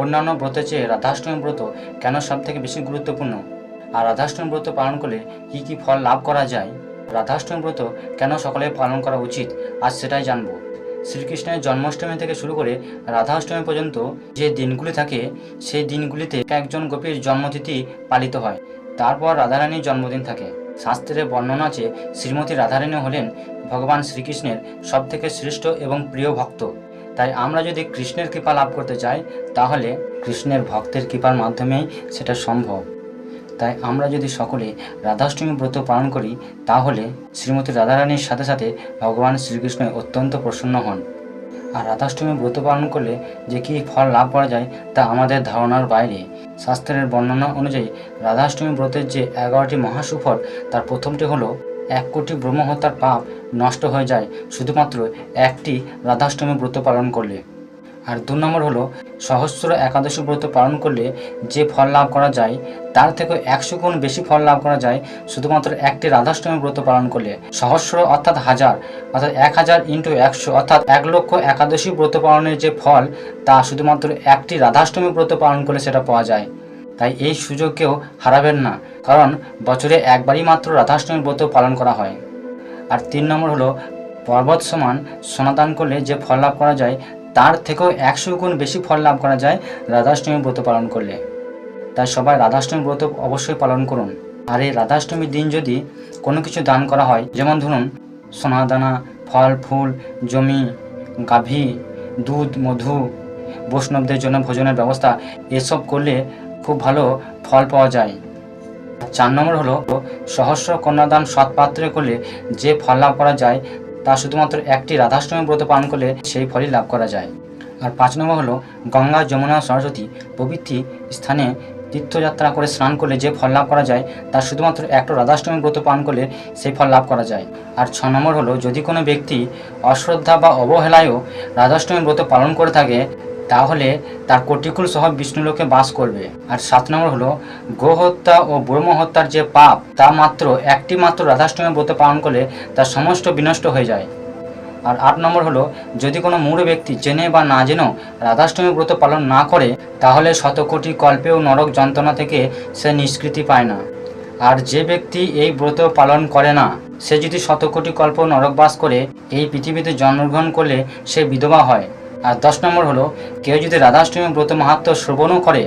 অন্যান্য ব্রতের চেয়ে রাধাষ্টমী ব্রত কেন সব থেকে বেশি গুরুত্বপূর্ণ? আর রাধাষ্টমী ব্রত পালন করলে কি কি ফল লাভ করা যায়? রাধাষ্টমী ব্রত কেন সকলে পালন করা উচিত? আজ সেটাই জানব। শ্রীকৃষ্ণের জন্মাষ্টমী থেকে শুরু করে রাধাষ্টমী পর্যন্ত যে দিনগুলি থাকে, সেই দিনগুলিতে একজন গোপীর জন্মতিথি পালিত হয়। তারপর রাধারানীর জন্মদিন থাকে। শাস্ত্রে বর্ণনা আছে, শ্রীমতী রাধারানী হলেন ভগবান শ্রীকৃষ্ণের সবথেকে শ্রেষ্ঠ এবং প্রিয় ভক্ত। তাই আমরা যদি কৃষ্ণের কৃপা লাভ করতে চাই, তাহলে কৃষ্ণের ভক্তের কৃপার মাধ্যমেই সেটা সম্ভব। তাই আমরা যদি সকলে রাধাষ্টমী ব্রত পালন করি, তাহলে শ্রীমতী রাধারানীর সাথে সাথে ভগবান শ্রীকৃষ্ণ অত্যন্ত প্রসন্ন হন। আর রাধাষ্টমী ব্রত পালন করলে যে কী ফল লাভ করা যায়, তা আমাদের ধারণার বাইরে। শাস্ত্রের বর্ণনা অনুযায়ী রাধাষ্টমী ব্রতের যে এগারোটি মহাসুফল, তার প্রথমটি হলো এক কোটি ব্রহ্মহত্যার পাপ নষ্ট হয়ে যায়, শুধুমাত্র একটি রাধাষ্টমী ব্রত পালন করলে। আর দু নম্বর হলো, সহস্র একাদশী ব্রত পালন করলে যে ফল লাভ করা যায়, তার থেকে একশো গুণ বেশি ফল লাভ করা যায়, শুধুমাত্র একটি রাধাষ্টমী ব্রত পালন করলে। সহস্র অর্থাৎ হাজার, অর্থাৎ এক হাজার ইন্টু একশো, অর্থাৎ এক লক্ষ একাদশী ব্রত পালনের যে ফল, তা শুধুমাত্র একটি রাধাষ্টমী ব্রত পালন করলে সেটা পাওয়া যায়। তাই এই সুযোগ কেউ হারাবেন না, কারণ বছরে একবারই মাত্র রাধাষ্টমী ব্রত পালন করা হয়। আর তিন নম্বর হলো, পর্বত সমান সনাদান করলে যে ফল লাভ করা যায়, তার থেকেও একশো গুণ বেশি ফল লাভ করা যায় রাধাষ্টমী ব্রত পালন করলে। তাই সবাই রাধাষ্টমী ব্রত অবশ্যই পালন করুন। আর এই রাধাষ্টমীর দিন যদি কোনো কিছু দান করা হয়, যেমন ধরুন, সোনাদানা, ফল, ফুল, জমি, গাভী, দুধ, মধু, বৈষ্ণবদের জন্য ভোজনের ব্যবস্থা, এসব করলে খুব ভালো ফল পাওয়া যায়। চার নম্বর হলো, সহস্র কন্যাদান সৎ পাত্রে করলে যে ফল লাভ করা যায়, তা শুধুমাত্র একটি রাধাষ্টমী ব্রত পালন করলে সেই ফলই লাভ করা যায়। আর পাঁচ নম্বর হলো, গঙ্গা, যমুনা, সরস্বতী প্রভৃতি স্থানে তীর্থযাত্রা করে স্নান করলে যে ফল লাভ করা যায়, তা শুধুমাত্র একটা রাধাষ্টমী ব্রত পালন করলে সেই ফল লাভ করা যায়। আর ছ নম্বর হলো, যদি কোনো ব্যক্তি অশ্রদ্ধা বা অবহেলায়ও রাধাষ্টমী ব্রত পালন করে থাকে তাহলে তার কটিকুল সহ বিষ্ণুলোকে বাস করবে। আর সাত নম্বর হলো গোহত্যা ও ব্রহ্ম হত্যার যে পাপ, তা মাত্র একটি মাত্র রাধাষ্টমী ব্রত পালন করলে তার সমস্ত বিনষ্ট হয়ে যায়। আর আট নম্বর হলো, যদি কোনো মূঢ় ব্যক্তি জেনে বা না জেনেও রাধাষ্টমী ব্রত পালন না করে, তাহলে শতকোটি কল্পেও নরক যন্ত্রণা থেকে সে নিষ্কৃতি পায় না। আর যে ব্যক্তি এই ব্রত পালন করে না, সে যদি শতকোটি কল্প নরকবাস করে, এই পৃথিবীতে জন্মগ্রহণ করলে সে বিধবা হয়। আর দশ নম্বর হলো, কেউ যদি রাধাষ্টমী ব্রত মাহাত্ম শ্রবণও করে,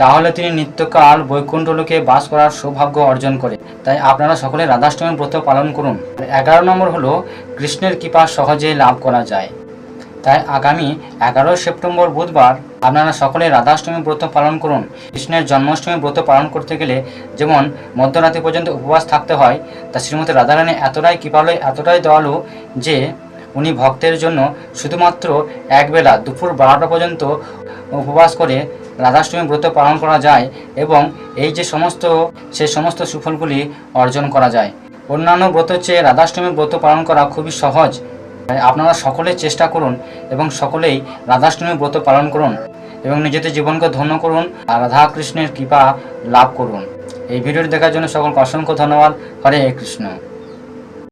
তাহলে তিনি নিত্যকাল বৈকুণ্ঠ লোকে বাস করার সৌভাগ্য অর্জন করে। তাই আপনারা সকলে রাধাষ্টমী ব্রত পালন করুন। এগারো নম্বর হলো, কৃষ্ণের কৃপা সহজে লাভ করা যায়। তাই আগামী এগারোই সেপ্টেম্বর বুধবার আপনারা সকলে রাধাষ্টমী ব্রত পালন করুন। কৃষ্ণের জন্মাষ্টমী ব্রত পালন করতে গেলে যেমন মধ্যরাত্রি পর্যন্ত উপবাস থাকতে হয়, তা শ্রীমতী রাধারানী এতটাই কৃপালয়, এতটাই দয়ালু যে উনি ভক্তের জন্য শুধুমাত্র একবেলা দুপুর বারোটা পর্যন্ত উপবাস করে রাধাষ্টমী ব্রত পালন করা যায় এবং এই যে সমস্ত, সে সমস্ত সুফলগুলি অর্জন করা যায়। অন্যান্য ব্রত চেয়ে রাধাষ্টমী ব্রত পালন করা খুবই সহজ। আপনারা সকলে চেষ্টা করুন এবং সকলেই রাধাষ্টমী ব্রত পালন করুন এবং নিজেদের জীবনকে ধন্য করুন আর রাধা কৃষ্ণের কৃপা লাভ করুন। এই ভিডিওটি দেখার জন্য সকলকে অসংখ্য ধন্যবাদ। হরে কৃষ্ণ।